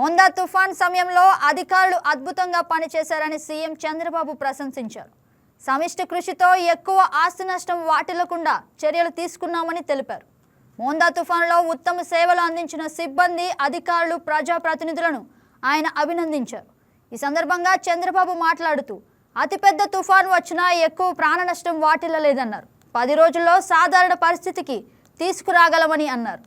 మోందా తుఫాన్ సమయంలో అధికారులు అద్భుతంగా పనిచేశారని సీఎం చంద్రబాబు ప్రశంసించారు. సమిష్టి కృషితో ఎక్కువ ఆస్తి నష్టం వాటిల్లకుండా చర్యలు తీసుకున్నామని తెలిపారు. మోందా తుఫాన్లో ఉత్తమ సేవలు అందించిన సిబ్బంది అధికారులు ప్రజాప్రతినిధులను ఆయన అభినందించారు. ఈ సందర్భంగా చంద్రబాబు మాట్లాడుతూ అతిపెద్ద తుఫాన్ వచ్చినా ఎక్కువ ప్రాణ నష్టం వాటిల్లలేదన్నారు. పది రోజుల్లో సాధారణ పరిస్థితికి తీసుకురాగలమని అన్నారు.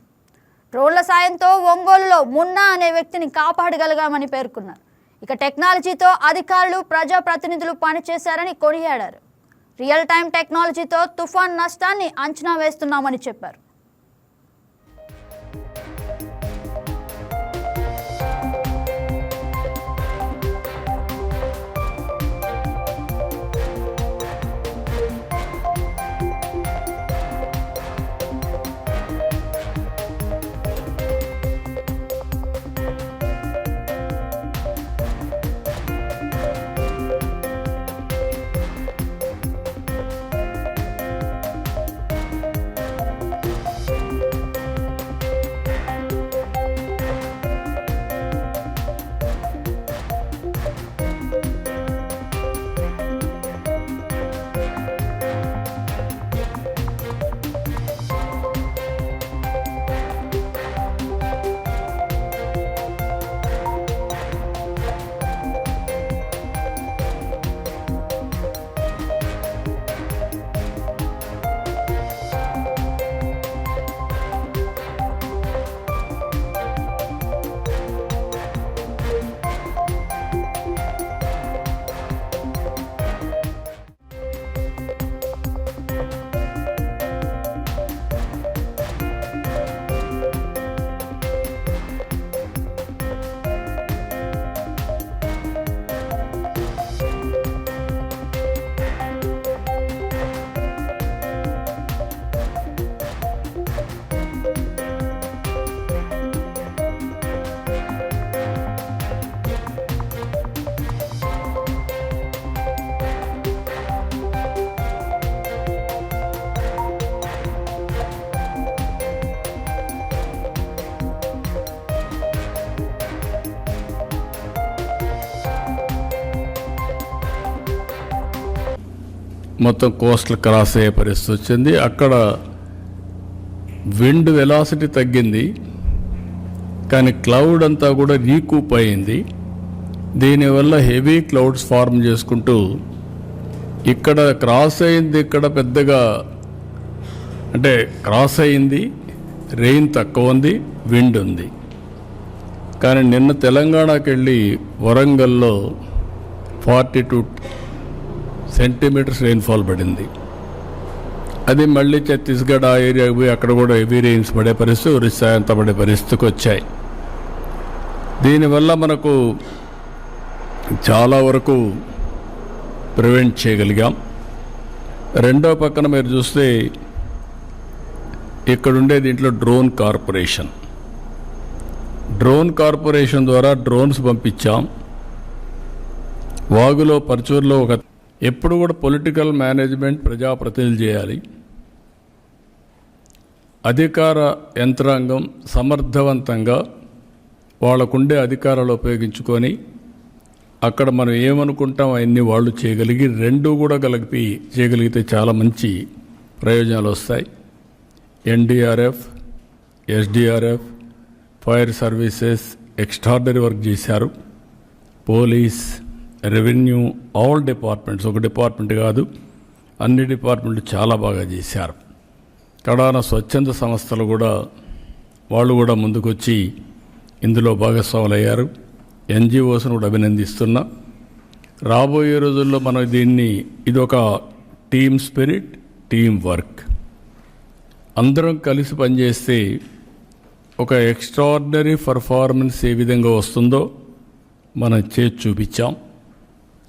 డ్రోన్ల సాయంతో ఒంగోలులో మున్నా అనే వ్యక్తిని కాపాడగలిగామని పేర్కొన్నారు. ఇక టెక్నాలజీతో అధికారులు ప్రజాప్రతినిధులు పనిచేశారని కొనియాడారు. రియల్ టైం టెక్నాలజీతో తుఫాన్ నష్టాన్ని అంచనా వేస్తున్నామని చెప్పారు. మొత్తం కోస్టల్ క్రాస్ అయ్యే పరిస్థితి వచ్చింది. అక్కడ విండ్ వెలాసిటీ తగ్గింది. కానీ క్లౌడ్ అంతా కూడా రీకూప్ అయింది. దీనివల్ల హెవీ క్లౌడ్స్ ఫార్మ్ చేసుకుంటూ ఇక్కడ క్రాస్ అయింది. ఇక్కడ పెద్దగా అంటే క్రాస్ అయింది. రెయిన్ తక్కువ ఉంది విండ్ ఉంది. కానీ నిన్న తెలంగాణకి వెళ్ళి వరంగల్లో ఫార్టీ టూ సెంటీమీటర్స్ రెయిన్ఫాల్ పడింది. అది మళ్ళీ ఛత్తీస్గఢ్ ఆ ఏరియాకి పోయి అక్కడ కూడా హెవీ రెయిన్స్ పడే పరిస్థితి ఒరిస్సా అంత పడే పరిస్థితికి వచ్చాయి. దీనివల్ల మనకు చాలా వరకు ప్రివెంట్ చేయగలిగాం. రెండో పక్కన మీరు చూస్తే ఇక్కడుండే దీంట్లో డ్రోన్ కార్పొరేషన్. డ్రోన్ కార్పొరేషన్ ద్వారా డ్రోన్స్ పంపించాం. వాగులో పరచూరులో ఒక ఎప్పుడు కూడా పొలిటికల్ మేనేజ్మెంట్ ప్రజాప్రతినిధులు చేయాలి. అధికార యంత్రాంగం సమర్థవంతంగా వాళ్ళకుండే అధికారాలు ఉపయోగించుకొని అక్కడ మనం ఏమనుకుంటాం అవన్నీ వాళ్ళు చేయగలిగి రెండు కూడా కలిపి చేయగలిగితే చాలా మంచి ప్రయోజనాలు వస్తాయి. NDRF SDRF fire services extraordinary work చేశారు. పోలీస్ రెవెన్యూ ఆల్ డిపార్ట్మెంట్స్ ఒక డిపార్ట్మెంట్ కాదు అన్ని డిపార్ట్మెంట్లు చాలా బాగా చేశారు. కడాన స్వచ్ఛంద సంస్థలు కూడా వాళ్ళు కూడా ముందుకొచ్చి ఇందులో భాగస్వాములయ్యారు. ఎన్జిఓస్ను కూడా అభినందిస్తున్నా. రాబోయే రోజుల్లో మనం దీన్ని ఇది ఒక టీమ్ స్పిరిట్ టీమ్ వర్క్. అందరం కలిసి పనిచేస్తే ఒక ఎక్స్ట్రాడినరీ పర్ఫార్మెన్స్ ఏ విధంగా వస్తుందో మనం చేసి చూపించాం.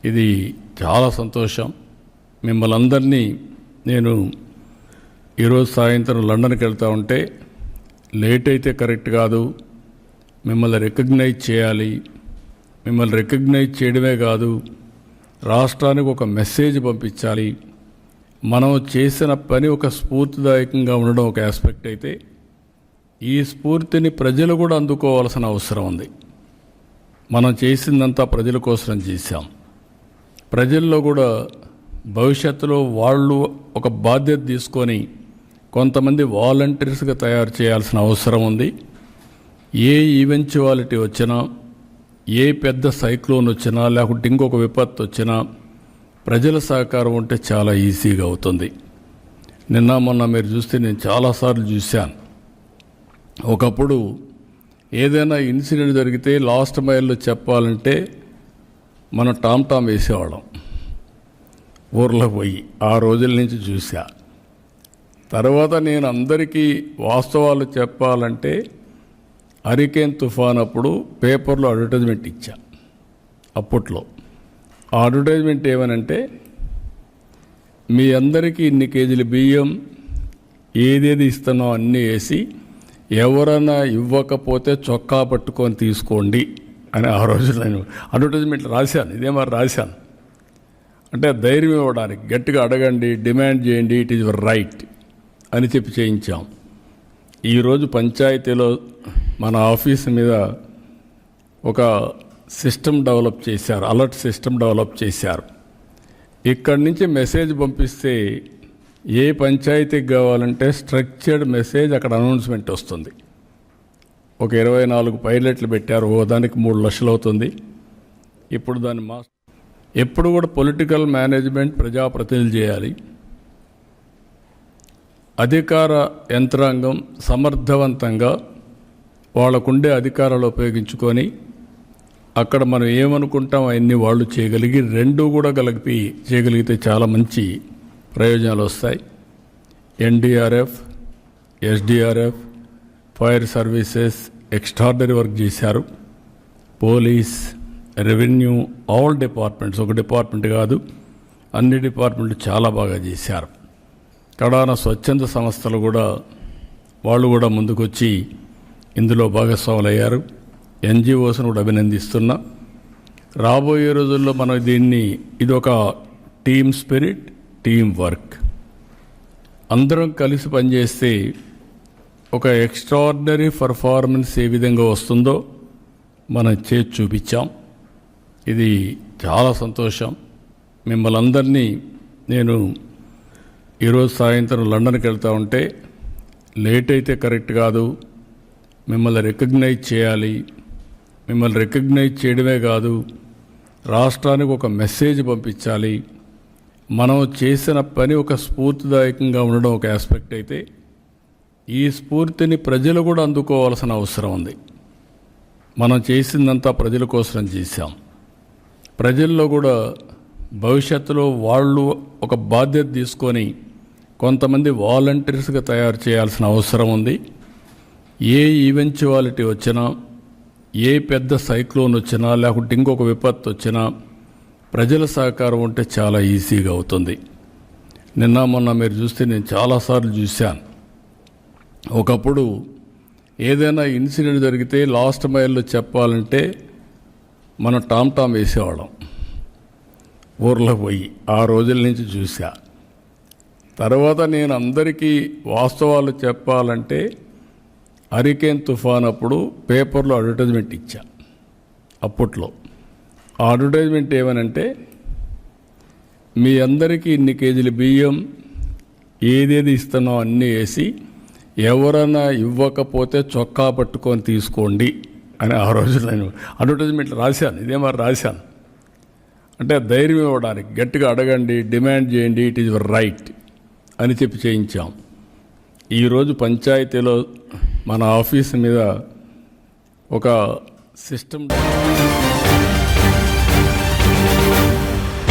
ఇది చాలా సంతోషం. మిమ్మల్ని అందరినీ నేను ఈరోజు సాయంత్రం లండన్కి వెళ్తా ఉంటే లేట్ అయితే కరెక్ట్ కాదు. మిమ్మల్ని రికగ్నైజ్ చేయాలి. మిమ్మల్ని రికగ్నైజ్ చేయడమే కాదు రాష్ట్రానికి ఒక మెసేజ్ పంపించాలి. మనం చేసిన పని ఒక స్ఫూర్తిదాయకంగా ఉండడం ఒక ఆస్పెక్ట్ అయితే ఈ స్ఫూర్తిని ప్రజలు కూడా అందుకోవాల్సిన అవసరం ఉంది. మనం చేసిందంతా ప్రజల కోసం చేశాం. ప్రజల్లో కూడా భవిష్యత్తులో వాళ్ళు ఒక బాధ్యత తీసుకొని కొంతమంది వాలంటీర్స్గా తయారు చేయాల్సిన అవసరం ఉంది. ఏ ఈవెంచువాలిటీ వచ్చినా ఏ పెద్ద సైక్లోన్ వచ్చినా లేకుంటే ఇంకొక విపత్తు వచ్చినా ప్రజల సహకారం ఉంటే చాలా ఈజీగా అవుతుంది. నిన్న మొన్న మీరు చూస్తే నేను చాలాసార్లు చూశాను. ఒకప్పుడు ఏదైనా ఇన్సిడెంట్ జరిగితే లాస్ట్ మైల్లో చెప్పాలంటే మనం టామ్ టామ్ వేసేవాళ్ళం. ఊర్లో పోయి ఆ రోజుల నుంచి చూసా తర్వాత నేను అందరికీ వాస్తవాలు చెప్పాలంటే హరికేన్ తుఫాన్ అప్పుడు పేపర్లో అడ్వర్టైజ్మెంట్ ఇచ్చా. అప్పట్లో. ఆ అడ్వర్టైజ్మెంట్ ఏమనంటే మీ అందరికీ ఇన్ని కేజీల బియ్యం ఏదేది ఇస్తున్నాం అన్నీ వేసి ఎవరైనా ఇవ్వకపోతే చొక్కా పట్టుకొని తీసుకోండి. అని ఆ రోజు నేను అడ్వర్టైజ్మెంట్ రాశాను. ఇదే మరి రాశాను. అంటే ధైర్యం ఇవ్వడానికి గట్టిగా అడగండి డిమాండ్ చేయండి ఇట్ ఈజ్ యువర్ రైట్ అని చెప్పి చేయించాం. ఈరోజు పంచాయతీలో మన ఆఫీస్ మీద ఒక సిస్టమ్ డెవలప్ చేశారు అలర్ట్ సిస్టమ్ డెవలప్ చేశారు. ఇక్కడి నుంచి మెసేజ్ పంపిస్తే ఏ పంచాయతీకి కావాలంటే స్ట్రక్చర్డ్ మెసేజ్ అక్కడ అనౌన్స్మెంట్ వస్తుంది. ఒక ఇరవై నాలుగు పైలట్లు పెట్టారు. ఓ దానికి మూడు లక్షలు అవుతుంది. ఇప్పుడు దాన్ని మా ఎప్పుడు కూడా పొలిటికల్ మేనేజ్మెంట్ ప్రజాప్రతినిధులు చేయాలి. అధికార యంత్రాంగం సమర్థవంతంగా వాళ్ళకుండే అధికారాలు ఉపయోగించుకొని అక్కడ మనం ఏమనుకుంటాం అవన్నీ వాళ్ళు చేయగలిగి రెండు కూడా కలిపి చేయగలిగితే చాలా మంచి ప్రయోజనాలు వస్తాయి. NDRF SDRF fire services extraordinary work చేశారు. పోలీస్ రెవెన్యూ ఆల్ డిపార్ట్మెంట్స్ ఒక డిపార్ట్మెంట్ కాదు అన్ని డిపార్ట్మెంట్లు చాలా బాగా చేశారు. కడాన స్వచ్ఛంద సంస్థలు కూడా వాళ్ళు కూడా ముందుకొచ్చి ఇందులో భాగస్వాములయ్యారు. ఎన్జిఓస్ను కూడా అభినందిస్తున్నా. రాబోయే రోజుల్లో మనం దీన్ని ఇది ఒక టీమ్ స్పిరిట్ టీమ్ వర్క్. అందరం కలిసి పనిచేస్తే ఒక ఎక్స్ట్రాడినరీ పర్ఫార్మెన్స్ ఏ విధంగా వస్తుందో మనం చేసి చూపించాం. ఇది చాలా సంతోషం. మిమ్మల్ని అందరినీ నేను ఈరోజు సాయంత్రం లండన్కి వెళ్తా ఉంటే లేట్ అయితే కరెక్ట్ కాదు. మిమ్మల్ని రికగ్నైజ్ చేయాలి. మిమ్మల్ని రికగ్నైజ్ చేయడమే కాదు రాష్ట్రానికి ఒక మెసేజ్ పంపించాలి. మనం చేసిన పని ఒక స్ఫూర్తిదాయకంగా ఉండడం ఒక ఆస్పెక్ట్ అయితే ఈ స్ఫూర్తిని ప్రజలు కూడా అందుకోవాల్సిన అవసరం ఉంది. మనం చేసిందంతా ప్రజల కోసం చేశాం. ప్రజల్లో కూడా భవిష్యత్తులో వాళ్ళు ఒక బాధ్యత తీసుకొని కొంతమంది వాలంటీర్స్గా తయారు చేయాల్సిన అవసరం ఉంది. ఏ ఈవెంచువాలిటీ వచ్చినా ఏ పెద్ద సైక్లోన్ వచ్చినా లేకుంటే ఇంకొక విపత్తు వచ్చినా ప్రజల సహకారం ఉంటే చాలా ఈజీగా అవుతుంది. నిన్న మొన్న మీరు చూస్తే నేను చాలాసార్లు చూశాను. ఒకప్పుడు ఏదైనా ఇన్సిడెంట్ జరిగితే లాస్ట్ మైల్లో చెప్పాలంటే మనం టామ్ టామ్ వేసేవాళ్ళం. ఊర్లో పోయి ఆ రోజుల నుంచి చూసా తర్వాత నేను అందరికీ వాస్తవాలు చెప్పాలంటే హరికేన్ తుఫాన్ అప్పుడు పేపర్లో అడ్వర్టైజ్మెంట్ ఇచ్చా. అప్పట్లో. ఆ అడ్వర్టైజ్మెంట్ ఏమనంటే మీ అందరికీ ఇన్ని కేజీల బియ్యం ఏదేది ఇస్తున్నాం అన్నీ వేసి ఎవరైనా ఇవ్వకపోతే చొక్కా పట్టుకొని తీసుకోండి అని ఆ రోజు నేను అడ్వర్టైజ్మెంట్ రాశాను. ఇదే మరి రాశాను. అంటే ధైర్యం ఇవ్వడానికి గట్టిగా అడగండి డిమాండ్ చేయండి ఇట్ ఈజ్ యువర్ రైట్ అని చెప్పి చేయించాం. ఈరోజు పంచాయతీలో మన ఆఫీస్ మీద ఒక సిస్టమ్